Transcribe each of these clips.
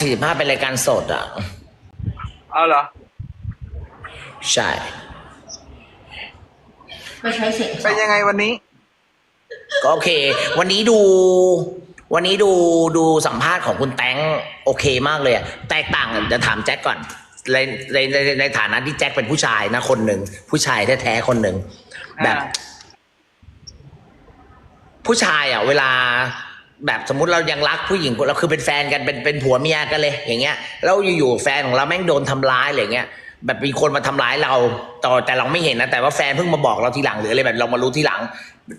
สี่สิบห้าเป็นรายการสดอะ เอาเหรอ ใช่ ไม่ใช้เสียงสเป็อนงยังไงวันนี้ ก็โอเค วันนี้ดู วันนี้ดูดูสัมภาษณ์ของคุณแตงโอเคมากเลยอะแตกต่างจะถามแจ็คก่อนในในในในฐานะที่แจ็คเป็นผู้ชายนะคนหนึ่งผู้ชายแท้ๆคนหนึ่งแบบอ่าผู้ชายอะ เวลา แบบสมมติเรายังรักผู้หญิงเราคือเป็นแฟนกันเป็นเป็นผัวเมียกันเลย อย่างเงี้ยแล้วอยู่ๆแฟนของเราแม่งโดนทำร้ายอะไรเงี้ยแบบมีคนมาทำร้ายเราต่อแต่เราไม่เห็นนะแต่ว่าแฟนเพิ่งมาบอกเราทีหลังหรืออะไรแบบเรามารู้ทีหลัง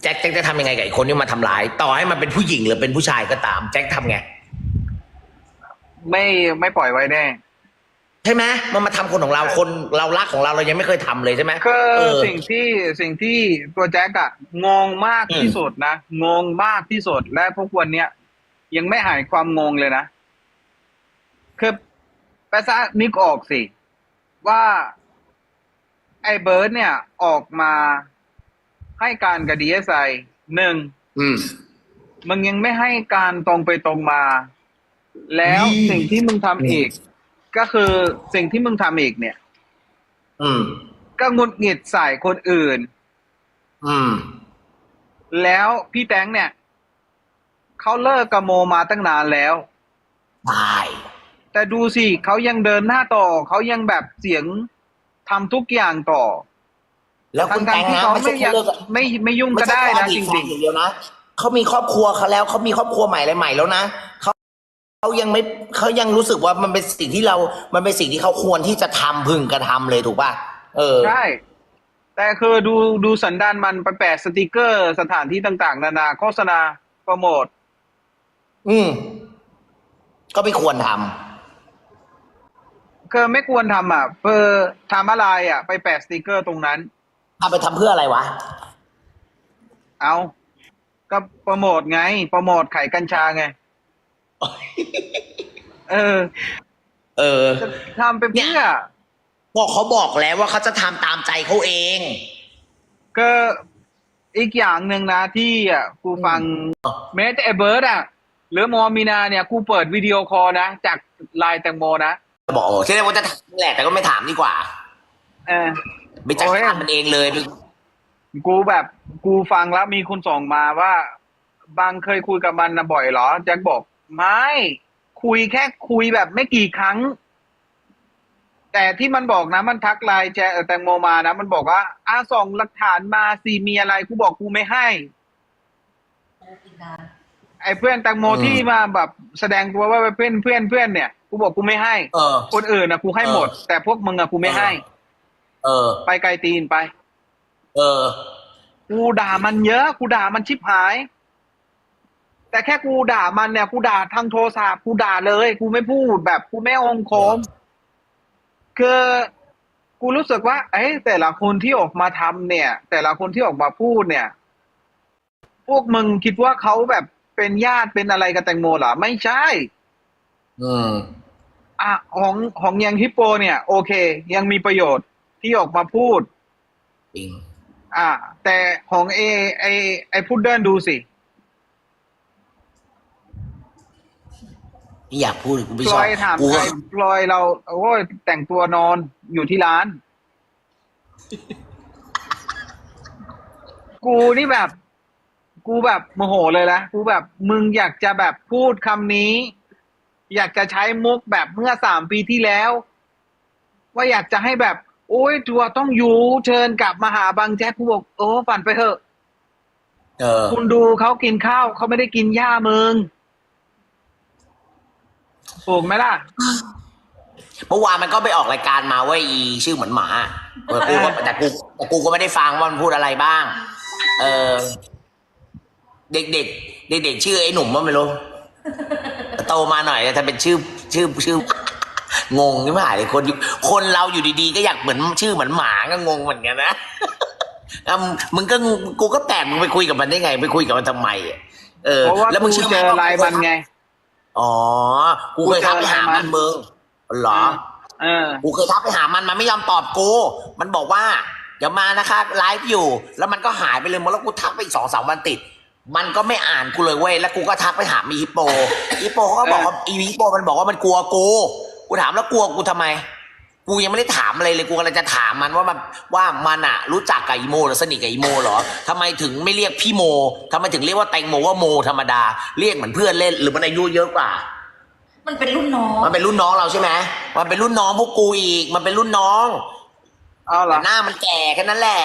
แจ็คแจ็คจะทำยังไงกับไอ้คนที่มาทำร้าย ต่อให้มันเป็นผู้หญิงหรือเป็นผู้ชายก็ตาม แจ็คทำไง ไม่ไม่ปล่อยไว้แน่ ใช่ไหมมันมาทำคนของเราคนเรารักของเราเรายังไม่เคยทำเลยใช่ไหมคือเออสิ่งที่สิ่งที่ตัวแจ็คอะงงมากอืมที่สุดนะงงมากที่สุดและพวกวันเนี้ยยังไม่หายความงงเลยนะคือแปซะนึกออกสิ ว่าไอ้เบิร์ดเนี่ยออกมาให้การกับดีเอสไอหนึ่งอืมมึงยังไม่ให้การตรงไปตรงมา แล้วนี่สิ่งที่มึงทำอีก ก็คือสิ่งที่มึงทำอีกเนี่ย อืม ก็หงุดหงิดใส่คนอื่น อืม แล้วพี่แตงเนี่ย เขาเลิกกับโมมาตั้งนานแล้ว ตาย แต่ดูสิเขายังเดินหน้าต่อ เขายังแบบเสียงทำทุกอย่างต่อแล้วคุณทั้แตงงๆที่นะเขาไม่ใช่ไม่อแค่ยากเลิกกับไม่ไม่ยุ่งก็ได้นะจไม่ใช่แค่อริดีตงแฟนอย่างเดียวนะเขามีครอบครัวเขาแล้วเขามีครอบครัวใหม่อะไรใหม่แล้วนะเขา เขายังไม่เขายังรู้สึกว่ามันเป็นสิ่งที่เรา มันเป็นสิ่งที่เขาควรที่จะทำพึงกระทำเลยถูกป่ะ เออๆใช่ แต่คือดูดูสันดานมันไปแปะสติกเกอร์สถานที่ต่าง ๆ นานาโฆษณาโปรโมทอืม ก็ไม่ควรทำคือไม่ควรทำอะเพื่อทำอะไรอะ ไปแปะสติกเกอร์ตรงนั้นทำไปทำเพื่ออะไรวะ เอาก็โปรโมทไง โปรโมทขายกัญชาไง เออ เออ จะทำไปเพื่อ บอกเขาบอกแล้วว่าเขาจะทำตามใจเขาเอง ก็อีกอย่างหนึ่งนะที่อะกูฟังแม้แต่ไอ้เบิร์ดอะ หรือมอมีนาเนี่ยกูเปิดวิดีโอคอลนะ จากไลน์แตงโมนะบอกโอ้ใช่ว่าจะถามแหละแต่ก็ไม่ถามดีกว่า เออไม่จัดโอ้ยการมันเองเลย กูแบบกูฟังแล้วมีคนส่งมาว่า บางเคยคุยกับมันนะบ่อยเหรอแจ็คบอก ไม่คุยแค่คุยแบบไม่กี่ครั้ง แต่ที่มันบอกนะ มันทักไลน์แจแตงโมมานะ มันบอกว่าอาส่งหลักฐานมาสิมีอะไรกูบอกกูไม่ให้ ไอ้เพื่อนแตงโมอืม ที่มาแบบแสดงตัวว่าเป็นเพื่อนเพื่อนเพื่อนเนี่ยกูบอกกูไม่ให้ เออ คนอื่นนะกูให้หมด เออ แต่พวกมึงอะกูไม่ให้ เออ ไปไกลตีนไป เออ กูด่ามันเยอะ กูด่ามันชิบหาย แต่แค่กูด่ามันเนี่ยกูด่าทางโทรศัพท์กูด่าเลย กูไม่พูดแบบกูไม่องโคมคือกูรู้สึกว่า เอ้ยแต่ละคนที่ออกมาทำเนี่ย แต่ละคนที่ออกมาพูดเนี่ย พวกมึงคิดว่าเขาแบบเป็นญาติเป็นอะไรกับแตงโมเหรอไม่ใช่อืมอะของของยังฮิปโป เนี่ย โอเค ยังมีประโยชน์ที่ออกมาพูดจริงอะแต่ของเอไอไอพุดเดิลดูสิ ไม่อยากพูดกูไม่พชลอบอยถามกูใครพลอยเราโอ้ยแต่งตัวนอนอยู่ที่ร้าน กูนี่แบบ กูแบบโมโหเลยนะกูแบบมึงอยากจะแบบพูดคำนี้ อยากจะใช้มุกแบบเมื่อสามปีที่แล้ว ว่าอยากจะให้แบบ โอ้ยทัวร์ต้องอยู่เชิญกลับมาหาบางแจ๊กกูบอกโอ้ฝันไปเถอะ เออคุณดูเขากินข้าวเขาไม่ได้กินหญ้ามึง ถูกไหมล่ะ เมื่อวานมันก็ไปออกรายการมาเว่าอีชื่อเหมือนหมาเออกูก็แต่กูแต่กูก็ไม่ได้ฟังว่ามันพูดอะไรบ้าง เออ เด็กเด็กเด็กเด็กๆชื่อไอ้หนุ่มว่าไม่รู้โตมาหน่อยถ้าเป็นชื่อชื่อชื่องงไม่หายเลยคนอยู่คนเราอยู่ดีๆ ก็อยากเหมือนชื่อเหมือนหมาก็งงเหมือนกันนะอะมึงก็กูก็แปลกมึงไปคุยกับมันได้ไง ไปคุยกับมันทำไมอะเออ เพราะว่าแล้วมึงกูเชื่อไหเจมอว่าลายมันไง อ๋อ กูเคยทักไปหามันมึงเหรอเออกูเคยทักไปหามันมันไม่ยอมตอบกู มันบอกว่าเดี๋ยวมานะคะไลฟ์อยู่ แล้วมันก็หายไปเลยแล้วกูทักไปอีกสองสามวันติด มันก็ไม่อ่านกูเลยเว้ยแล้วกูก็ทักไปถามอีฮิปโปอีฮิปโปเขาก็บอกว่าอีฮิปโปมันบอกว่ามันกลัวกู กูถามแล้วกลัวกูทำไม กูยังไม่ได้ถามอะไรเลยกูกำลังจะถามมันว่ามันว่ามันอะรู้จักกับอีโมหรือสนิทกับอีโมเหรอทำไมถึงไม่เรียกพี่โมทำไมถึงเรียกว่าแตงโมว่าโม ธรรมดา เรียกเหมือนเพื่อนเล่นหรือมันอายุเยอะกว่า มันเป็นรุ่นน้อง มันเป็นรุ่นน้องเราใช่ไหมมันเป็นรุ่นน้องพวกกูอีก มันเป็นรุ่นน้องเอาแต่ล่ะหน้ามันแก่แค่นั้นแหละ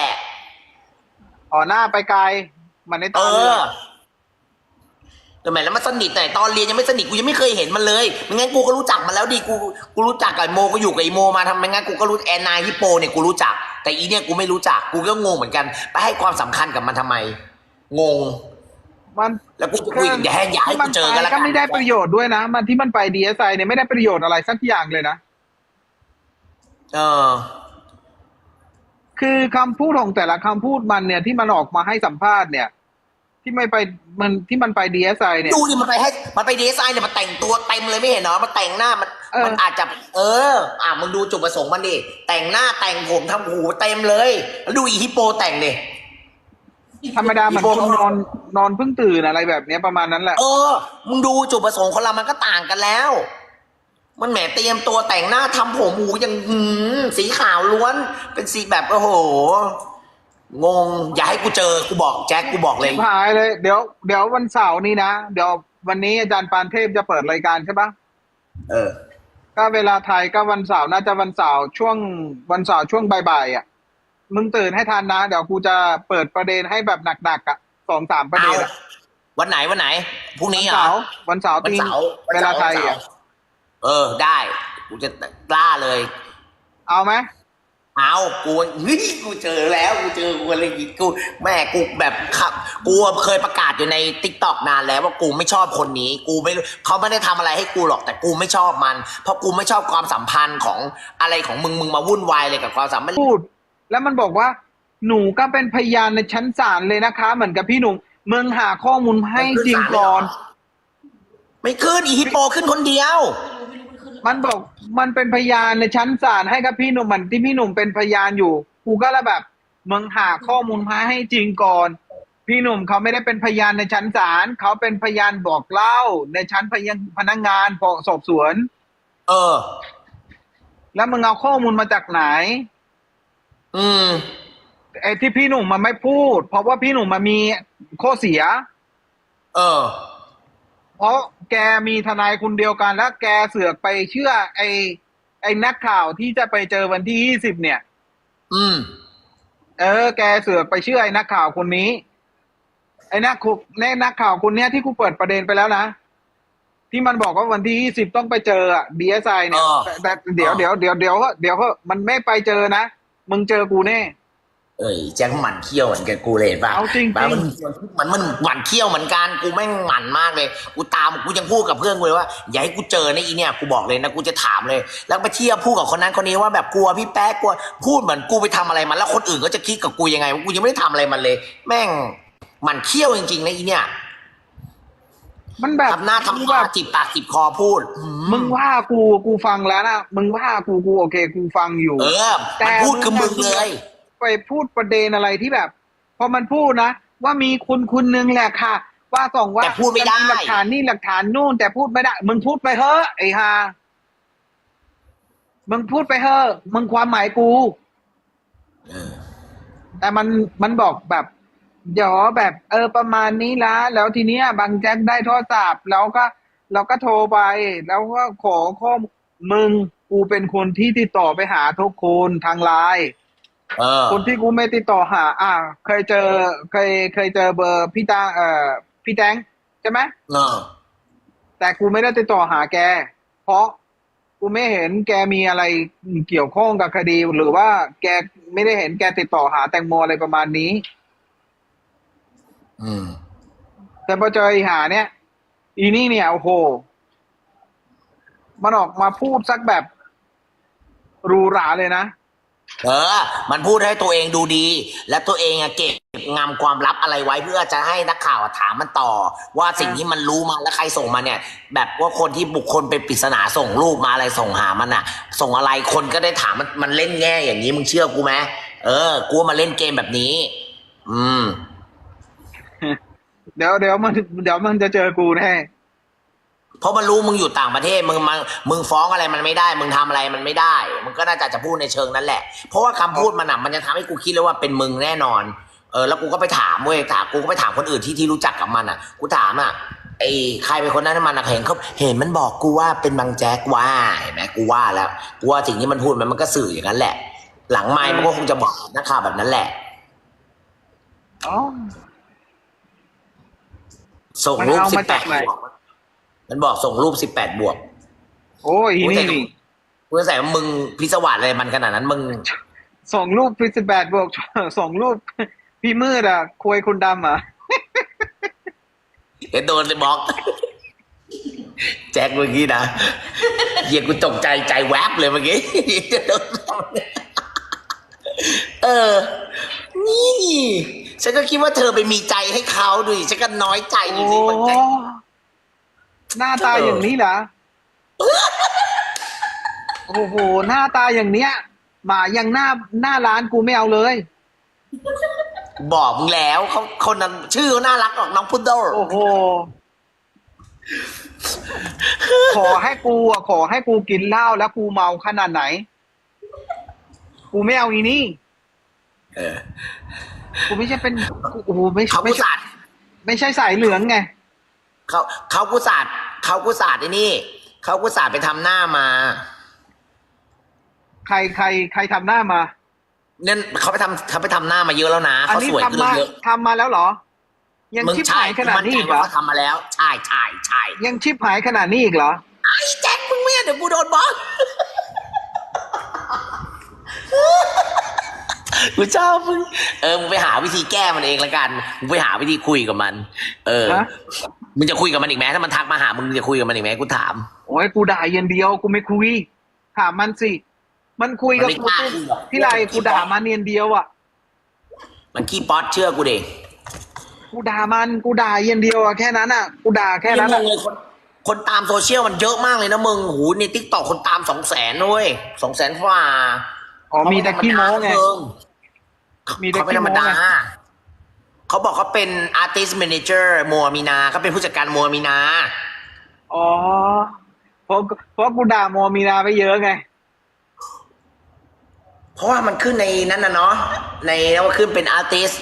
อ๋อหน้าไปไกล มันในเอตาเรืออ ทำไมแล้วมันสนิทแต่ตอนเรียนยังไม่สนิทกูยังไม่เคยเห็นมันเลยไม่งั้นกูก็รู้จักมันแล้วดิกูกูรู้จักกับไอ้โมก็อยู่กับไอโมมาทำไมงั้นกูก็รู้แอนนาฮิปโปเนี่ยกูรู้จัก แต่อีเนี่ยกูไม่รู้จักกูก็งงเหมือนกัน ไปให้ความสำคัญกับมันทำไม งง มันแล้วกูจะคุยอย่าให้อย่าให้กูเจอกันแล้วก็กันไม่ได้ประโยชน์ด้วยนะ มันที่มันไปดีเอสไอเนี่ยไม่ได้ประโยชน์อะไรสักอย่างเลยนะเออคือคำพูดของแต่ละคำพูดมันเนี่ยที่มันออกมาให้สัมภาษณ์เนี่ย ที่ไม่ไปมันที่มันไปดีเอสไอเนี่ย ดูดิมันไปให้มันไปดีไซน์เนี่ยมันแต่งตัวเต็มเลยไม่เห็นเหรอมันแต่งหน้ามันเออ มันอาจจะ เออ อะมึงดูจุดประสงค์มันดิแต่งหน้าแต่งผมทำหูเต็มเลยแล้วดูอีฮิปโปแต่งดิ ธรรมดาเหมันอีโบคนนอนนอนเพิ่งตื่นอะไรแบบเนี้ยประมาณนั้นแหละ เออ มึงดูจุดประสงค์คนเรามันก็ต่างกันแล้ว มันแหมเตรียมตัวแต่งหน้าทำผมหูอย่างหืมสีขาวล้วน เป็นสีแบบโอ้โห งง อย่าให้กูเจอ กูบอกแจ็คกูบอกเลย หายเลย เดี๋ยวเดี๋ยววันเสาร์นี้นะ เดี๋ยววันนี้อาจารย์ปานเทพจะเปิดรายการใช่ปะเออ ก็เวลาไทยก็วันเสาร์น่าจะวันเสาร์ช่วงวันเสาร์ช่วงบ่ายๆอะ มึงตื่นให้ทันนะ เดี๋ยวกูจะเปิดประเด็นให้แบบหนักๆอะสองสามประเอาเด็นอะวันไหนวันไหนพรุ่งวันนี้เหรเสาอร์วันเสาร์วันตีเสาร์วันเวเสาลาร์ไทยวันเสาอะร์เออได้ กูจะกล้าเลย เอาไหม เอากูเฮ้ยกูเจอแล้วกูเจอกูอะไรอย่างงี้กูแม่กูแบบขับกูเคยประกาศอยู่ในติ๊กต็อกนานแล้วว่ากูไม่ชอบคนนี้ กูไม่รู้เขาไม่ได้ทำอะไรให้กูหรอกแต่กูไม่ชอบมัน เพราะกูไม่ชอบความสัมพันธ์ของอะไรของมึงมึงมาวุ่นวายเลยกับความสัมพันธ์ พูดแล้วมันบอกว่าหนูก็เป็นพยานในชั้นศาลเลยนะคะ เหมือนกับพี่หนุ่มมึงหาข้อมูลให้จริงก่อน ไม่ขึ้นอีฮิปโปขึ้นคนเดียว ไม่รู้ไม่รู้มันขึ้นหรือเปล่ามันบอกมันเป็นพยานในชั้นศาลให้กับพี่หนุ่มมันที่พี่หนุ่มเป็นพยานอยู่กูก็เลยแบบมึงหาข้อมูลมาให้จริงก่อน พี่หนุ่มเขาไม่ได้เป็นพยานในชั้นศาลเขาเป็นพยานบอกเล่า ในชั้นพยานพนักงานสอบสวน เออ แล้วมึงเอาข้อมูลมาจากไหน อืมไอ้ที่พี่หนุ่มมันไม่พูด เพราะว่าพี่หนุ่มมันมีข้อเสีย เออ เพราะ แกมีทนายคนเดียวกัน แล้วแกเสือกไปเชื่อ ไอ้ไอ้นักข่าวที่จะไปเจอวันที่ยี่สิบเนี่ย อืม เออ แกเสือกไปเชื่อไอ้นักข่าวคนนี้ ไอ้นักขุแน่นักข่าวคนเนี้ยที่กูเปิดประเด็นไปแล้วนะที่มันบอกว่าวันที่ยี่สิบต้องไปเจออะดีเอสไอเนี่ยเออแต่แต่เดี๋ยวเออเดี๋ยวเดี๋ยวเดี๋ยวเดี๋ยวก็มันไม่ไปเจอนะ มึงเจอกูแน่ เอ้ยแจ็คหมันเขี้ยวเหมือนกับกูเลยเห็นป่ะเอาจริงๆ บ้ามันมันมันหมันเขี้ยวเหมือนกันกูแม่งหมันมากเลยกูตามกูยังพูดกับเพื่อนกูเลยว่าอย่าให้กูเจอในะอีเนี่ยกูบอกเลยนะกูจะถามเลย แล้วไปเที่ยวพูดกับคนนั้นคนนี้ว่าแบบกลัวพี่แป๊กกลัวพูดเหมือนกูไปทำอะไรมันแล้วคนอื่นก็จะคิดกับกูยังไงว่ากูยังไม่ได้ทำอะไรมันเลย แม่งหมันเขี้ยวจริงๆนะอีเนี่ยมันแบบทำหน้าทำกูตาแบบจิบปากจิบคอพูดอืมึงว่ากูกูฟังแล้วนะมึงว่ากูกูโอเค กูฟังอยู่ เออแต่มันพูดคือมึงเลย ไปพูดประเด็นอะไรที่แบบ พอมันพูดนะ ว่ามีคุณคุณนึงแหละค่ะ ว่าส่องว่าแต่พูดไม่ได้ หลักฐานนี่หลักฐานนู่น แต่พูดไม่ได้ มึงพูดไปเถอะไอ้ฮามึงพูดไปเถอะมึงความหมายกู เออ แต่มันมันบอกแบบเดี๋ยวแบบ เออประมาณนี้ละแล้วทีเนี้ยบางแจ็คได้โทรศัพท์แล้วก็เราก็โทรไป แล้วก็ขอข้อมมึงกูเป็นคนที่ติดต่อไปหาทุกคนทางไลน์เออ คนที่กูไม่ติดต่อหา อ่า เคยเจอ เคยเคยเจอเบอร์พี่ตาเอ่อพี่แตงใช่ไหมเออแต่กูไม่ได้ติดต่อหาแก เพราะกูไม่เห็นแกมีอะไรเกี่ยวข้องกับคดี หรือว่าแกไม่ได้เห็นแกติดต่อหาแตงโมอะไรประมาณนี้ อืม แต่พอเจอไอีหาเนี่ย อีนี่เนี่ยโอ้โห มันออกมาพูดสักแบบหรูหราเลยนะ เออ มันพูดให้ตัวเองดูดี และตัวเองอะเก็บงำความลับอะไรไว้เพื่อจะให้นักข่าวอะถามมันต่อ ว่าสิ่งที่มันรู้มาแล้วใครส่งมาเนี่ย แบบว่าคนที่บุคคลเป็นปริศนาส่งรูปมาอะไรส่งหามันอะส่งอะไรคนก็ได้ถามมันมันเล่นแง่อย่างนี้มึงเชื่อกูไหมเออกูว่ามันเล่นเกมแบบนี้ อืม เดี๋ยวเดี๋ยวมันเดี๋ยวมันจะเจอกูแน่ เพราะมันรู้มึงอยู่ต่างประเทศมึงมึงมึงฟ้องอะไรมันไม่ได้ มึงทำอะไรมันไม่ได้มึงก็น่าจะจะพูดในเชิงนั้นแหละ เพราะว่าคำพูดมันอะมันจะทำให้กูคิดเลยว่าเป็นมึงแน่นอน เออแล้วกูก็ไปถามเว้ยถามกูก็ไปถามคนอื่นที่ที่รู้จักกับมันอะ กูถามอะไอ้ใครเป็นคนนั้นมันอะเห็นเขาเห็นมันบอกกูว่าเป็นบางแจ็คว่าเห็นไหมกูว่าแล้วกูว่าสิ่งที่มันพูดมันมันก็สื่ออย่างนั้นแหละ หลังไมค์มันก็คงจะบอกนักข่าวแบบนั้นแหละอ๋อส่งมันรูปเอาสิมาบแปจากดไหนบวก มันบอกส่งรูปสิบแปดบวก โอ้ยโอ้ยนี่แต่นี่กูจะใส่ว่ามึงพิศวาสอะไรมันขนาดนั้นมึง ส่งรูปพิซแบดบวก ส่งรูป พี่มืดอะคุยคุณดำอะ เดี๋ยวโดนเลยบล็อก แจ็คเมื่อกี้นะเหี้ยกูตกใจใจแวบเลยเมื่อกี้เออ นี่ ฉันก็คิดว่าเธอไปมีใจให้เขาดูดิฉันก็น้อยใจดูโอ้สิมันใจ หน้าตาอย่างนี้เหรอ โอ้โห หน้าตาอย่างเนี้ย หมายังหน้าหน้าร้านกูไม่เอาเลย บอกมึงแล้วเขาคนนั้นชื่อเขาน่ารักหรอกน้องพุดเดิ้ลโอ้โห ขอให้กูอะขอให้กูกินเหล้าแล้วกูเมาขนาดไหน กูไม่เอาอีนี่ เออ กูไม่ใช่เป็นกูโอ้โหไม่เขาไม่กุใช่ศาสตร์ไม่ใช่สายเหลืองไง เขาเขากุศาสตร์เขากุศาสตร์ไอ้นี่เขากุศาสตร์ไปทำหน้ามาใครใครใครทำหน้ามาเนี่ยเขาไปทำเขาไปทำหน้ามาเยอะแล้วนะอันเขานี้สวยทำขึ้นมาเยอะทำมาแล้วเหรอ ยังมึงชิบใช่หายขนาดมั่นนี้ใจอีกเหรว่าอเขาทำมาแล้วใช่ใช่ใช่ยังชิบหายขนาดนี้อีกเหรอ ไอ้แจ็คมึงไม่เดี๋ยวกูโดนบล็อกกูชอบมึงเออมึงไปหาวิธีแก้มันเองละกันมึงไปหาวิธีคุยกับมัน เออ ฮะ มึงจะคุยกับมันอีกไหมถ้ามันทักมาหามึงจะคุยกับมันอีกไหมกูถามโอ้ยกูด่าอย่างเดียวกูไม่คุย ถามมันสิ มันคุยกับมันไม่กูกล้าคุยหรอกที่ไรกูด่ามันเนียนเดียวอะ มันขี้ป๊อตเชื่อกูดิกูด่ามันกูด่าเยียนเดียวอะแค่นั้นอะกูด่าแค่นั้นมึอะงเลยคนคนตามโซเชียลมันเยอะมากเลยนะมึงหูในทิกตอกคนตามสองแสนด้วยสองแสนฝ่าอ๋อมีแต่ขี้โม้ไงมีแต่เขาไม่ธรรมดาขี้โม้ไง เขาบอกเขาเป็น artist manager มัวมีนาเขาเป็นผู้จัดการมัวมีนา อ๋อเพราะเพราะกูด่าโมมีนาไปเยอะไง เพราะว่ามันขึ้นในนั้นนะเนาะในว่าขึ้นเป็น artist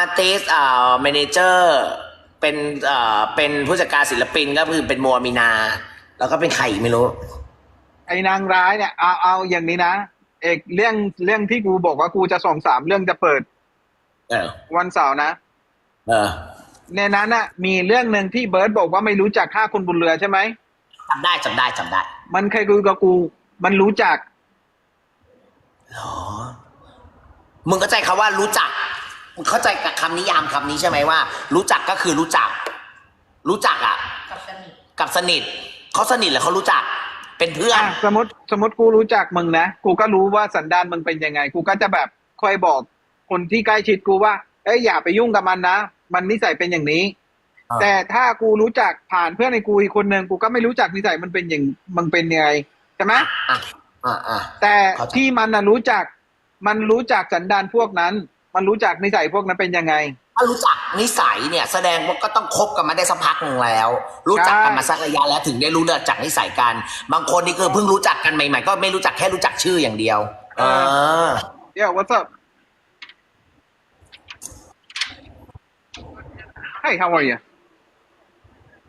artist อ่า manager เป็นเอ่อเป็นผู้จัดการศิลปินก็คือเป็นมัวมีนา แล้วก็เป็นใครอีกไม่รู้ ไอ้นางร้ายเนี่ยเอาเอาอย่างนี้นะเอกเรื่องเรื่องที่กูบอกว่ากูจะส่งสามเรื่องจะเปิด เออ วันเสาร์นะ เออในนั้นน่ะมีเรื่องหนึ่งที่เบิร์ตบอกว่าไม่รู้จักฆ่าคุณบุญเรือใช่ไหมจำได้จำได้จำได้ มันเคยคุยกับกู มันรู้จักหรอมึงเข้าใจคำว่ารู้จักมึงเข้าใจกับคำนิยามคำนี้ใช่ไหมว่า รู้จักก็คือรู้จัก รู้จักอะ กับสนิทกับสนิทเขาสนิทหรือเขารู้จัก เป็นเพื่อน อะสมมติสมมติกูรู้จักมึงนะ กูก็รู้ว่าสันดานมึงเป็นยังไง กูก็จะแบบคอยบอกคนที่ใกล้ชิดกูว่า เอ้ยอย่าไปยุ่งกับมันนะมันนิสัยเป็นอย่างนี้อ่าแต่ถ้ากูรู้จักผ่านเพื่อนในกูอีกคนหนึ่งกูก็ไม่รู้จักนิสัยมันเป็นอย่างมันเป็นยังไงใช่ไหมอะอะอะแต่เข้าใจที่มันน่ะรู้จัก มันรู้จักสันดานพวกนั้น มันรู้จักนิสัยพวกนั้นเป็นยังไง ถ้ารู้จักนิสัยเนี่ย แสดงว่าก็ต้องคบกันมาได้สักพักหนึ่งแล้ว รู้จักกันมาสักระยะแล้วถึงได้รู้จักนิสัยกัน บางคนนี่คือเพิ่งรู้จักกันใหม่ๆ ก็ไม่รู้จักแค่รู้จักชื่ออย่างเดียว เออ Yeah, what's up? Hey, how are you?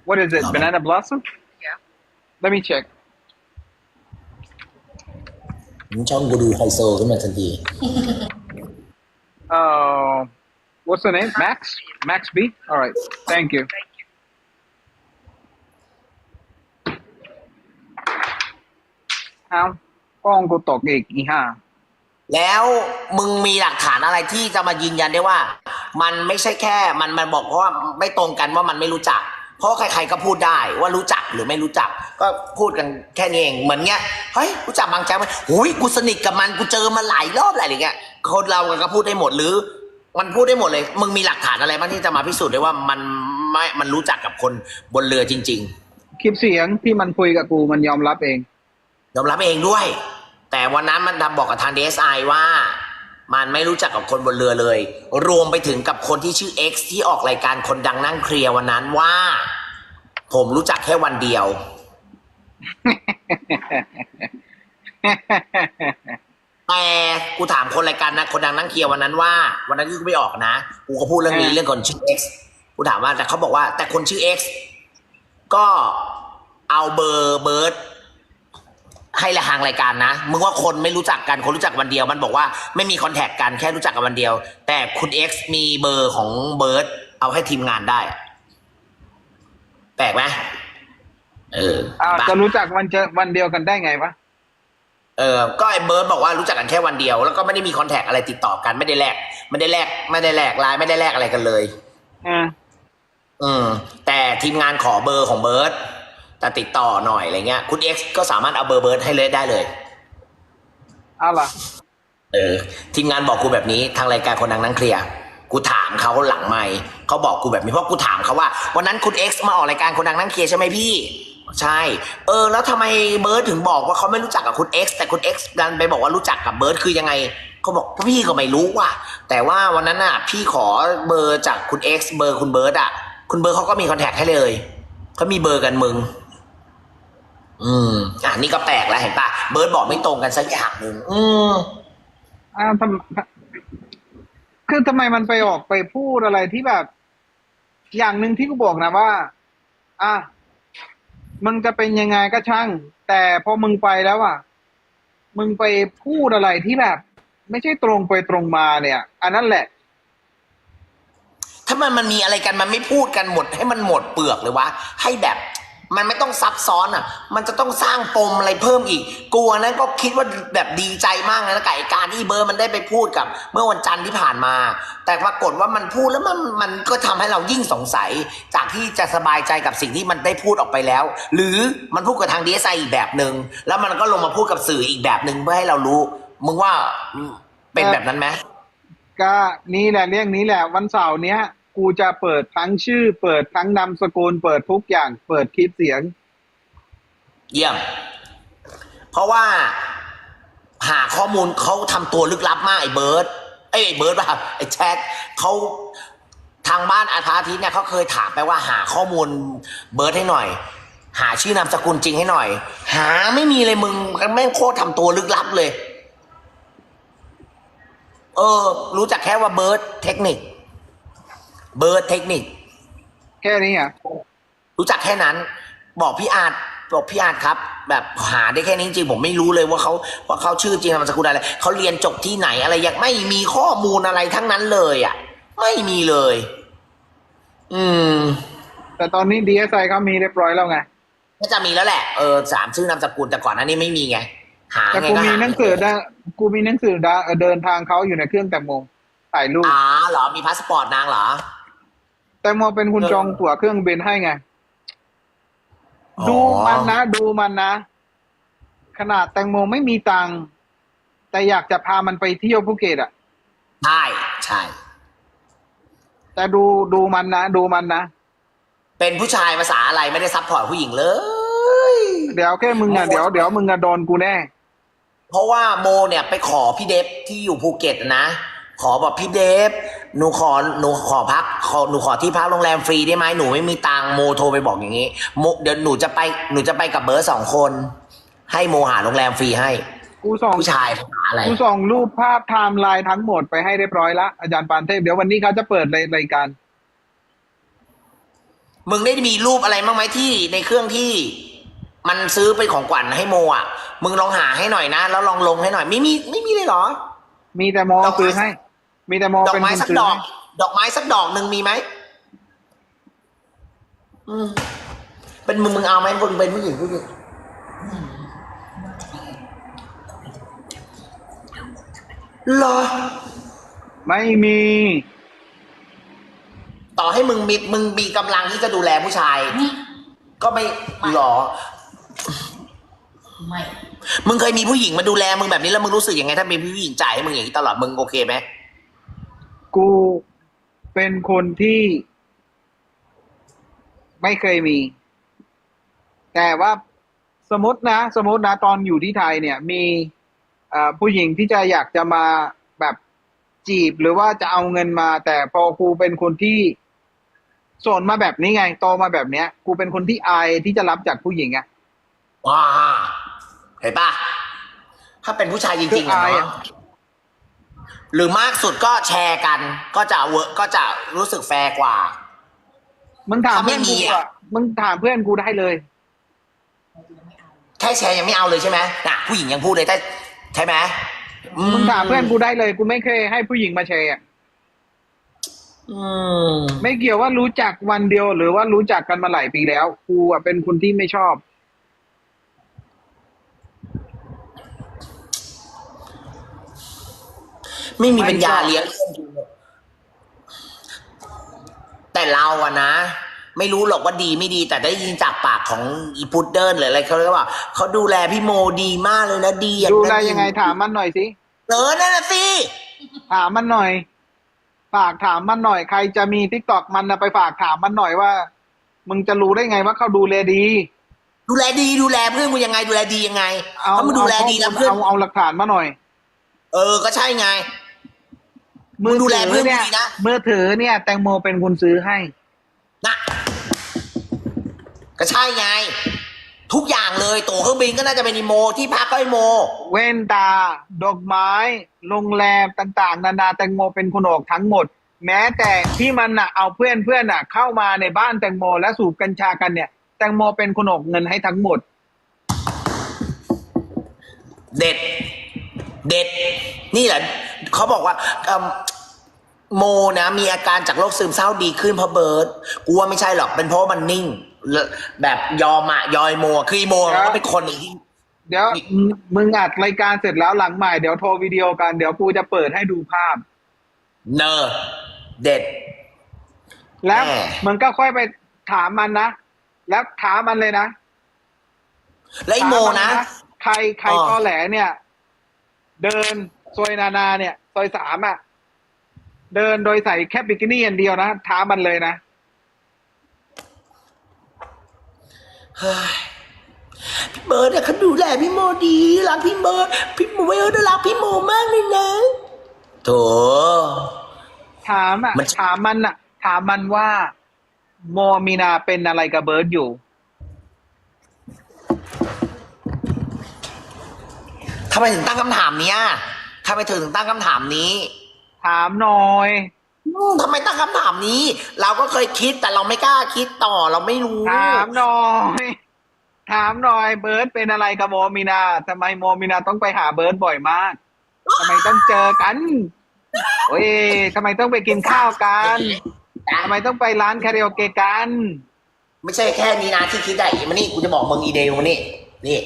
What is it? Love it. Banana blossom? Yeah. Let me check. ช่องกูดูไฮโซขึ้นมาทันที Uh, what's the name? Max? Max B? All right. Thank you. เอากล้องกูตกอีกอีห้าแล้วมึงมีหลักฐานอะไรที่จะมายืนยันได้ว่า มันไม่ใช่แค่ มันมันบอกว่าไม่ตรงกันว่ามันไม่รู้จัก เพราะใครๆก็พูดได้ว่ารู้จักหรือไม่รู้จัก ก็พูดกันแค่นี้เองเหมือนเงี้ยเฮ้ยรู้จักบางแจ๊กไหมหุยกูสนิทกับมันกูเจอมาหลายรอบอะไรอย่างเงี้ยคนเราก็พูดได้หมดหรือ มันพูดได้หมดเลย มึงมีหลักฐานอะไรบ้างที่จะมาพิสูจน์ได้ว่ามันไม่มันรู้จักกับคนบนเรือจริงคลิปเสียงที่มันคุยกับกูมันยอมรับเองๆยอมรับเองด้วย แต่วันนั้นมันทำบอกกับทางดีเอสไอว่า มันไม่รู้จักกับคนบนเรือเลย รวมไปถึงกับคนที่ชื่อ X ที่ออกรายการคนดังนั่งเคลียร์วันนั้นว่า ผมรู้จักแค่วันเดียว แต่กูถามคนรายการนะคนดังนั่งเคลียร์วันนั้นว่า วันนั้นที่กูไม่ออกนะ กูก็พูดเรื่องนี้อ่าเรื่องคนชื่อ X กูถามว่าแต่เขาบอกว่า แต่คนชื่อ X ก็เอาเบอร์เบิร์ด ให้ละทางรายการนะ มึงว่าคนไม่รู้จักกัน คนรู้จักวันเดียว มันบอกว่าไม่มีคอนแทคกันแค่รู้จักกันวันเดียว แต่คุณ X มีเบอร์ของเบิร์ดเอาให้ทีมงานได้อะแปลกไหมเอออ้าวปะจะรู้จักวันเจอวันเดียวกันได้ไงวะ เออ ก็ไอ้เบิร์ดบอกว่ารู้จักกันแค่วันเดียว แล้วก็ไม่ได้มีคอนแทคอะไรติดต่อกันไม่ได้แลกไม่ได้แลกไม่ได้แลกไลน์ไม่ได้แลกอะไรกันเลย อ่าอืม แต่ทีมงานขอเบอร์ของเบิร์ด แต่ติดต่อหน่อยอะไรเงี้ย คุณเอ็กซ์ก็สามารถเอาเบอร์เบิร์ดให้เลยได้เลยเอาล่ะเออทีมงานบอกกูแบบนี้ทางรายการคนดังนั่งเคลียร์กูถามเขาหลังไม่เขาบอกกูแบบนี้เพราะกูถามเขาว่าวันนั้นคุณเอ็กซ์มาออกรายการคนดังนั่งเคลียร์ใช่ไหมพี่ ใช่ เออ แล้วทำไมเบิร์ดถึงบอกว่าเขาไม่รู้จักกับคุณเอ็กซ์แต่คุณเอ็กซ์ดันไปบอกว่ารู้จักกับเบิร์ดคือยังไงเขาบอกพี่ก็ไม่รู้ว่ะแต่ว่าวันนั้นน่ะ พี่ขอเบอร์จากคุณเอ็กซ์เบอร์คุณเบิร์ดอะ คุณเบิร์ดเขาก็มีคอนแทคให้เลยเขามีเบอร์กันมึง อืมอ่านี่ก็แปลกแล้วเห็นปะเบิร์ดบอกไม่ตรงกันสักอย่างหนึ่งอืมอ้าวทำคือทำไมมันไปออกไปพูดอะไรที่แบบ อย่างหนึ่งที่กูบอกนะว่า อะมึงจะเป็นยังไงก็ช่าง แต่พอมึงไปแล้วอะ มึงไปพูดอะไรที่แบบ ไม่ใช่ตรงไปตรงมาเนี่ย อันนั้นแหละถ้ามันมันมีอะไรกันมันไม่พูดกันหมด ให้มันหมดเปลือกเลยวะให้แบบ มันไม่ต้องซับซ้อนอะ มันจะต้องสร้างปมอะไรเพิ่มอีก กลัวนั้นก็คิดว่าแบบดีใจมากนะกับไอ้การที่เบอร์มันได้ไปพูดกับ เมื่อวันจันทร์ที่ผ่านมา แต่ปรากฏว่ามันพูดแล้วมันมันก็ทำให้เรายิ่งสงสัย จากที่จะสบายใจกับสิ่งที่มันได้พูดออกไปแล้ว หรือมันพูดกับทางดีเอสไออีกแบบหนึ่งแล้วมันก็ลงมาพูดกับสื่ออีกแบบหนึ่งเพื่อให้เรารู้ มึงว่าเป็นแบบนั้นไหมก็นี่แหละเรื่องนี้แหละวันเสาร์เนี้ย กูจะเปิดทั้งชื่อ เปิดทั้งนามสกุล เปิดทุกอย่าง เปิดคลิปเสียง เยี่ยม เพราะว่าหาข้อมูลเขาทำตัวลึกลับมากไอ้เบิร์ดเอ้ไอ้เบิร์ดป่ะไอ้แชทเขาทางบ้านอาทาทิตย์เนี่ยเขาเคยถามไปว่าหาข้อมูลเบิร์ดให้หน่อย หาชื่อนามสกุลจริงให้หน่อย หาไม่มีเลยมึงแม่งโคตรทำตัวลึกลับเลย เออ รู้จักแค่ว่าเบิร์ดเทคนิค เบิร์ดเทคนิค แค่นี้อะรู้จักแค่นั้น บอกพี่อาจบอกพี่อาจครับ แบบหาได้แค่นี้จริงๆผมไม่รู้เลยว่าเขาว่าเขาชื่อจริงนามสกุลอะไรเขาเรียนจบที่ไหนอะไรยังไม่มีข้อมูลอะไรทั้งนั้นเลยอะ ไม่มีเลย อืม แต่ตอนนี้ดีเอสไอเขามีเรียบร้อยแล้วไงก็จะมีแล้วแหละเออสามชื่อนามสกุลแต่ก่อนหนั้นนี่ไม่มีไงหาแต่ไงกูก็มีหาหนังสือได้กูมีหนังสือได้เดินทางเขาอยู่ในเครื่องแตงโมถ่ายรูปอ๋อเหรอมีพาสปอร์ตนางเหรอ แตงโมเป็นคุณเออจองตั๋วเครื่องบินให้ไงอ๋อดูมันนะ ดูมันนะ ขนาดแตงโมไม่มีตังค์แต่อยากจะพามันไปเที่ยวภูเก็ตอะ ใช่ใช่ แต่ดูดูมันนะ ดูมันนะ เป็นผู้ชายภาษาอะไรไม่ได้ซัพพอร์ตผู้หญิงเลย เดี๋ยวแค่มึงอะโอ้โหเดี๋ยวเดี๋ยวมึงอะโดนกูแน่ เพราะว่าโมเนี่ยไปขอพี่เดฟที่อยู่ภูเก็ตนะ ขอบอกพี่เดฟ หนูขอหนูขอพักขอหนูขอที่พักโรงแรมฟรีได้ไหมหนูไม่มีตังค์โมโทรไปบอกอย่างนี้โมเดี๋ยวหนูจะไปหนูจะไปกับเบิร์ดสองคน ให้โมหาโรงแรมฟรีให้ กูส่งผู้ชายภาษาอะไรกูส่งรูปภาพไทม์ไลน์ทั้งหมดไปให้เรียบร้อยละอาจารย์ปานเทพเดี๋ยววันนี้เขาจะเปิดรายรายการ มึงได้มีรูปอะไรบ้างไหมที่ในเครื่องที่ มันซื้อเป็นของขวัญให้โมอะมึงลองหาให้หน่อยนะแล้วลองลงให้หน่อย ไม่มีไม่มีเลยเหรอ มีแต่โมดอกไม้ซื้อให้ มีแต่โมดอกเป็นไม้คนสักซื้อดอกให้ดอกไม้สักดอกหนึ่งมีไหมอืมเป็นมึงมึงเอาไหมมึงเป็นผู้หญิงผู้หญิงเหรอ ไม่มี ต่อให้มึงมีมึงมีกำลังที่จะดูแลผู้ชายนี่ก็ไม่หรอ ไม่ มึงเคยมีผู้หญิงมาดูแลมึงแบบนี้แล้วมึงรู้สึกยังไงถ้ามีผู้หญิงจ่ายให้มึงอย่างนี้ตลอดมึงโอเคไหม กูเป็นคนที่ไม่เคยมี แต่ว่าสมมตินะ สมมตินะตอนอยู่ที่ไทยเนี่ย มีเอ่อผู้หญิงที่จะอยากจะมาแบบจีบหรือว่าจะเอาเงินมา แต่พอกูเป็นคนที่สอนมาแบบนี้ไงโตมาแบบเนี้ย กูเป็นคนที่อายที่จะรับจากผู้หญิงอะว้าเห็นปะถ้าเป็นผู้ชายจริงๆอะคืออายเนาะอะ หรือมากสุดก็แชร์กัน ก็จะเวอร์ก็จะรู้สึกแฟร์กว่า มึงถามถ้าไม่เพื่อนกูมีอะอะมึงถามเพื่อนกูได้เลย แค่แชร์ยังไม่เอาเลยใช่ไหมน่ะ ผู้หญิงยังพูดเลยแต่ใช่ไหมอืมึงถามเพื่อนกูได้เลย กูไม่เคยให้ผู้หญิงมาแชร์อะอืม ไม่เกี่ยวว่ารู้จักวันเดียวหรือว่ารู้จักกันมาหลายปีแล้ว กูอะเป็นคนที่ไม่ชอบ ไม่มีไม่ปัญญาชอบเลี้ยงเพื่อนกูหรอกแต่เราอะนะ ไม่รู้หรอกว่าดีไม่ดี แต่ได้ยินจากปากของอีพุดเดิลหรืออะไรเขาเรียกว่าเขาดูแลพี่โมดีมากเลยนะดีอย่างดูนั้นได้ยังไงถามมันหน่อยสิเออนั่นน่ะสิถามมันหน่อย ฝากถามมันหน่อยใครจะมีทิกตอกมันนะไปฝากถามมันหน่อยว่า มึงจะรู้ได้ไงว่าเขาดูแลดี ดูแลดีดูแลเพื่อนกูยังไง ดูแลดียังไงเอาเขามาดูแลดีนะเพื่อนเอาเอาหลักฐานมาหน่อย เออก็ใช่ไง มึงดูแลเพื่อนเนี่ยดีนะมือถือเนี่ย แตงโมเป็นคนซื้อให้นะก็ใช่ไง ทุกอย่างเลยตั๋วเครื่องบินก็น่าจะเป็นอีโม ที่พักก็ไอโม เว้นตา ดอกไม้ โรงแรมต่างๆ นานาแตงโมเป็นคนออกทั้งหมด แม้แต่ที่มันน่ะเอาเพื่อนเพื่อนน่ะ เข้ามาในบ้านแตงโม และสูบกัญชากันเนี่ย แตงโมเป็นคนออกเงินให้ทั้งหมด เด็ด เด็ด นี่แหละ เขาบอกว่าเอิ่มโมนะมีอาการจากโรคซึมเศร้าดีขึ้นเพราะเบิร์ดกูว่าไม่ใช่หรอกเป็นเพราะว่ามันนิ่ง แบบยอมอะยอยโมอะคืออีโมมันก็เป็นคนหนึ่งที่ เดี๋ยวมึงอัดรายการเสร็จแล้วหลังใหม่เดี๋ยวโทรวิดีโอกันเดี๋ยวกูจะเปิดให้ดูภาพ เนอเด็ด แล้วแม่ มึงก็ค่อยไปถามมันนะแล้วถามมันเลยนะและไอโมถานะ ใครใครอ๋อ ตอแหลเนี่ย เดินซอยนานาเนี่ย ซอยสามอะ เดินโดยใส่แค่บิกินี่อย่างเดียวนะท้ามันเลยนะเฮ้ยพี่เบิร์ดอะเขาดูแลพี่โมดีรักพี่เบิร์ดพี่โมเบิร์ดรักพี่โมมากเลยนะโถถามอะมันถามมันอะ ถามมันว่า โมมีนาเป็นอะไรกับเบิร์ดอยู่ทำไมถึงตั้งคำถามเนี้ย ทำไมเธอถึงตั้งคำถามนี้ถามหน่อยอืมทำไมตั้งคำถามนี้ เราก็เคยคิดแต่เราไม่กล้าคิดต่อเราไม่รู้ ถามหน่อย ถามหน่อย เบิร์ดเป็นอะไรกับโมมีนาทำไมโมมีนาต้องไปหาเบิร์ดบ่อยมากทำไมต้องเจอกันโอ้ยทำไมต้องไปกินข้าวกันทำไมต้องไปร้านคาราโอเกะกัน ไม่ใช่แค่นี้นะที่คิดได้มานี่กูจะบอกมึงอีเดลมานี่นี่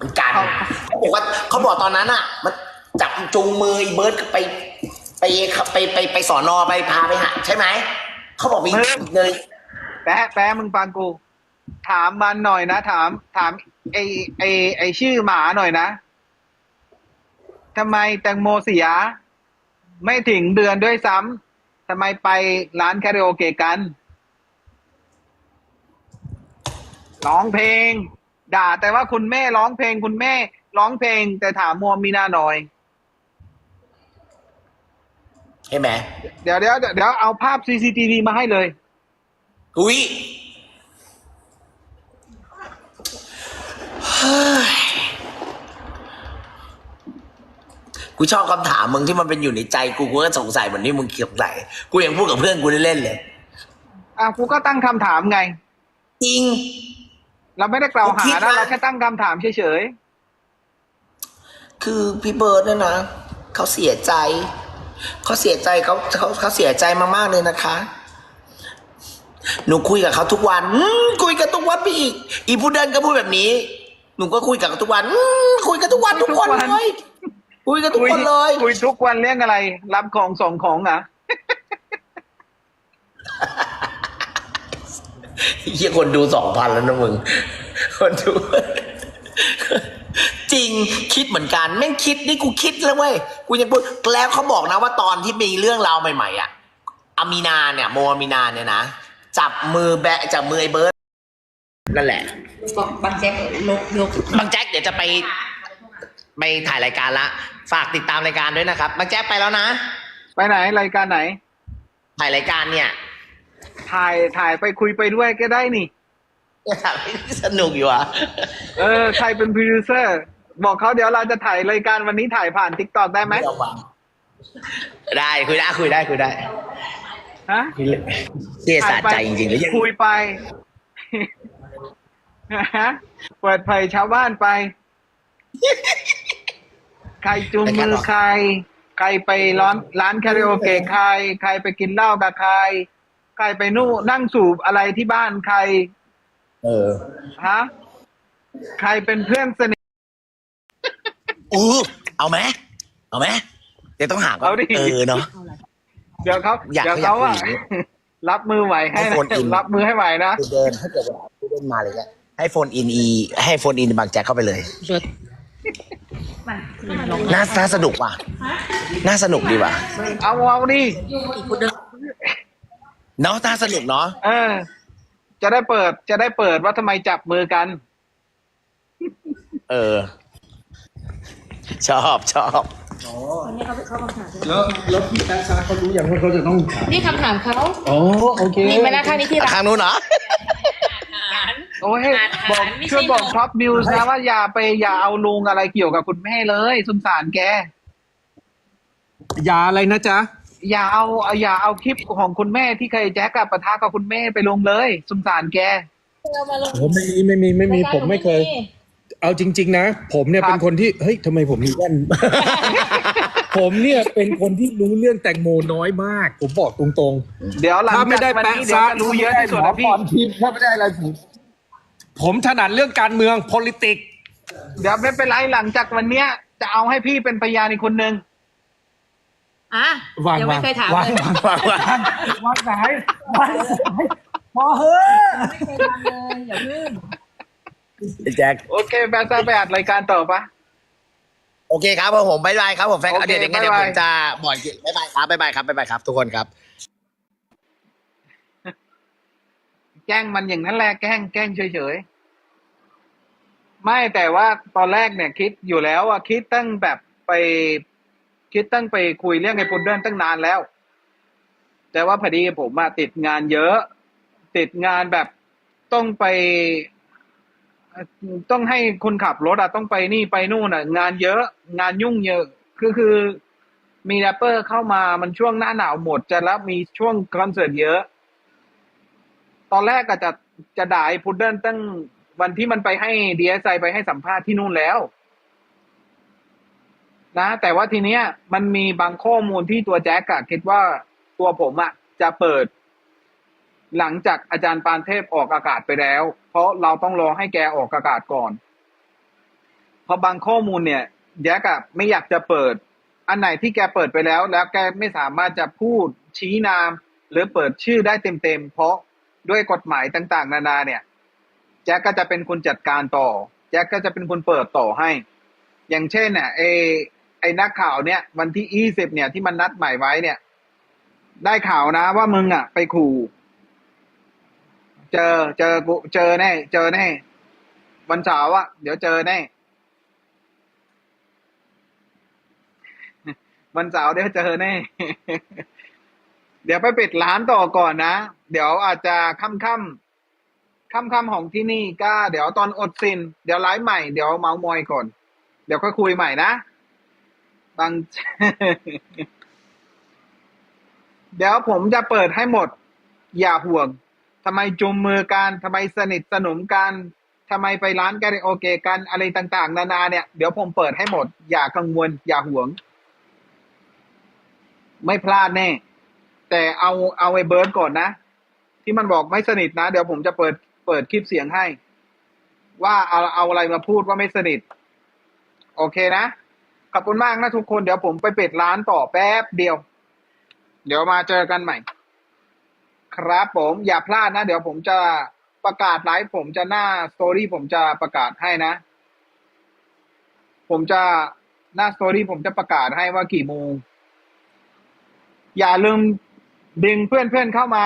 มันการเอาเขาบอกว่าเขาบอกตอนนั้นอะ มันจับจูงมือไอ้เบิร์ดไป ไปไปไปไปสอนอไปพาไปหาใช่ไหมเขาบอกมีเลยแปะแปะมึงฟังกู ถามมันหน่อยนะ ถาม ถาม ไอไอไอชื่อหมาหน่อยนะทำไมแตงโมเสีย ไม่ถึงเดือนด้วยซ้ำทำไมไปร้านคาราโอเกะกันร้องเพลง ด่า แต่ว่าคุณแม่ร้องเพลงคุณแม่ร้องเพลง แต่ถามโมมีนาหน่อย ใช่ไหมเดี๋ยวเดี๋ยวเดี๋ยวเอาภาพ CCTV มาให้เลย อุ้ยเฮ้ยกูชอบคำถามมึงที่มันเป็นอยู่ในใจกูกูก็สงสัยเหมือนที่มึงสงสัยกูยังพูดกับเพื่อนกูเล่นๆเลย อะกูก็ตั้งคำถามไง จริง เราไม่ได้กล่าวหาผมคิดนะว่าเราแค่ตั้งคำถามเฉยคือพี่เบิร์ดเนี่ยนะ เขาเสียใจ เขาเสียใจเขาเขาเขาเสียใจมากๆเลยนะคะ หนูคุยกับเขาทุกวันอืมคุยกันทุกวันพี่อีก อีผู้เดินก็พูดแบบนี้ หนูก็คุยกับเขาทุกวันอืมคุยกันทุกวันทุกคนเลยคุยกันๆทุกคนเลย คุยทุกวันเรื่องอะไร รับของส่งของเหรอะ เฮียคนดูสองพันแล้วนะมึง คนดู จริงคิดเหมือนกันแม่งคิดนี่กูคิดแล้วเว้ยกูยังพูดแล้วเขาบอกนะว่าตอนที่มีเรื่องราวใหม่ๆอะอามีนาเนี่ยโมอามีนาเนี่ยนะจับมือแบะจับมือไอ้เบิร์ดนั่นแหละบอกบางแจ๊กลกยกบางแจ็คเดี๋ยวจะไปไปถ่ายรายการละ ฝากติดตามรายการด้วยนะครับบางแจ๊กไปแล้วนะ ไปไหนรายการไหน ถ่ายรายการเนี่ย ถ่ายถ่ายไปคุยไปด้วยก็ได้นี่ถ่ายสนุกอยู่อะ เออ ใครเป็นโปรดิวเซอร์ บอกเขาเดี๋ยวเราจะถ่ายรายการวันนี้ถ่ายผ่านทิกตอกได้ไหมยอมวางได้คุยได้คุยได้คุยได้ฮะคุยเลยเสียสะใจจริงๆแล้วยังคุยไปฮะเปิดเผยชาวบ้านไป ใครจูงมือใคร ใครไปร้อนร้านคาราโอเกะใคร ใครไปกินเหล้ากับใคร ใครไปนู่นนั่งสูบอะไรที่บ้านใคร เออฮะใครเป็นเพื่อนสนิท อู้เอาไหมเอาไหมเดี๋ยวต้องหาก่อนเอาดิ เออเนาะ เดี๋ยวเขาอยากเดี๋ยวเขาอะอยากคุยรับมือไหวให้ให้นะโฟนอิน รับมือให้ไหวนะคือเดินถ้าเกิดเวลาผู้เล่นมาเลยก็ให้โฟนอินอี ให้โฟนอินบางแจ็คเข้าไปเลยมันลงน่าน่าสนุกว่ะน่าสนุกดีว่ะเอาเอาดิอีกคนเดิม เนาะน่าสนุกเนาะเออ จะได้เปิด จะได้เปิดว่าทำไมจับมือกัน เออ ชอบชอบวันนี้เขาเขาคำถามใช่ไหมแล้วแล้วพี่แป๊ะซาเขารู้อย่างว่าเขาจะต้องถามนี่คำถามเขาอ๋อโอเคนี่มาหน้าท่านี้ที่รักข้างนู้นเหรอ โอ้ยอ่านบอกไม่ใช่ช่วยบอกหรอกท็อปนิวส์นะว่าอย่าไปอย่าเอาลุงอะไรเกี่ยวกับคุณแม่เลยสงสารแก ยาอะไรนะจ๊ะ อย่าเอาอย่าเอาคลิปของคุณแม่ที่เคยแจ๊กกับปะทะกับคุณแม่ไปลงเลยสงสารแก เอามาลงผมไม่มีไม่มีไม่มีรายการผมไม่เคย เอาจริง ๆ นะ ผมเนี่ยครับ เป็นคนที่เฮ้ยทำไมผมมีแว่น ผมเนี่ยเป็นคนที่รู้เรื่องแตงโมน้อยมาก ผมบอกตรงเดี๋ยวหลัๆงถ้าไม่จากได้วันแปะนี้เดี๋ยวซะจะรู้เยอะที่สุดหมอนะพพี่รทิพย์ถ้าไม่ได้อะไรผมผมถนัดเรื่องการเมือง politics เดี๋ยวไม่เป็นไรหลังจากวันเนี้ย จะเอาให้พี่เป็นพยานอีกคนนึง อะวางยังวาไม่งเคยถามวางเลยวางวางวางวางไหนวางไหนพอเฮ้ยไม่เคยทำเลยอย่าเพิ่งแจ็คโอเคแปะซะไปอัดรายการต่อปะ โอเคครับผมผมบายบายครับผมแฟนโอเคเดี๋ยวเดี๋ยวงั้นเดี๋ยวบ๊ายผบายมจะบ่อยบายบายครับบายบายครับบายบายครับ ทุกคนครับ แกล้งมันอย่างนั้นแหละแกล้งแกล้งเฉยๆ ไม่แต่ว่าตอนแรกเนี่ยคิดอยู่แล้วอะคิดตั้งแบบไป คิดตั้งไปคุยเรื่องไอ้พุดเดิ้ลตั้งนานแล้ว แต่ว่าพอดีผมอะติดงานเยอะ ติดงานแบบต้องไป ต้องให้คนขับรถอะต้องไปนี่ไปนู่นอะงานเยอะ งานยุ่งเยอะคือคือมีแรปเปอร์เข้ามามันช่วงหน้าหนาวหมดจะแล้วมีช่วงคอนเสิร์ตเยอะ ตอนแรกก็จะจะด่าไอ้พุดเดิ้ลตั้งวันที่มันไปให้ดีเอสไอไปให้สัมภาษณ์ที่นู่นแล้ว นะ แต่ว่าทีเนี้ยมันมีบางข้อมูลที่ตัวแจ็คอะคิดว่าตัวผมอะจะเปิด หลังจากอาจารย์ปานเทพออกอากาศไปแล้ว เพราะเราต้องรอให้แกออกอากาศก่อน เพราะบางข้อมูลเนี่ยแจ็คอะไม่อยากจะเปิด อันไหนที่แกเปิดไปแล้ว แล้วแกไม่สามารถจะพูดชี้นาม หรือเปิดชื่อได้เต็มๆเพราะด้วยกฎหมายต่างๆ นานาเนี่ย แจ็คก็จะเป็นคนจัดการต่อ แจ็คก็จะเป็นคนเปิดต่อให้ อย่างเช่นเนี่ยไอ อนักข่าวเนี่ย วันที่ยี่สิบเนี่ยที่มันนัดหมายไว้เนี่ย ได้ข่าวนะว่ามึงอะ ไปขู่ เจอเจอกูเจอแน่ เจอแน่วันเสาร์อะเดี๋ยวเจอแน่วันเสาร์เดี๋ยวเจอแน่ เดี๋ยวไปปิดร้านต่อก่อนนะ เดี๋ยวอาจจะค่ำค่ำค่ำค่ำของที่นี่ก็ เดี๋ยวตอนอดสิน เดี๋ยวไลฟ์ใหม่ เดี๋ยวเมาส์มอยก่อน เดี๋ยวค่อยคุยใหม่นะ บางเดี๋ยวผมจะเปิดให้หมด อย่าห่วงทำไมจุมมือกันทำไมสนิทสนมกันทำไมไปร้านกาโอเกะกันอะไรต่างๆ นานาเนี่ยเดี๋ยวผมเปิดให้หมด อย่ากังวล อย่าห่วง ไม่พลาดแน่ แต่เอาเอาไอ้เบิร์ดก่อนนะ ที่มันบอกไม่สนิทนะ เดี๋ยวผมจะเปิดเปิดคลิปเสียงให้ ว่าเอาเอาอะไรมาพูดว่าไม่สนิท โอเคนะ ขอบคุณมากนะทุกคนเดี๋ยวผมไปปิดร้านต่อแป๊บเดียว เดี๋ยวมาเจอกันใหม่ ครับผมอย่าพลาดนะ เดี๋ยวผมจะประกาศไลฟ์ผมจะหน้าสตอรี่ผมจะประกาศให้นะ ผมจะหน้าสตอรี่ผมจะประกาศให้ว่ากี่โมง อย่าลืมดึงเพื่อนๆเข้ามานะ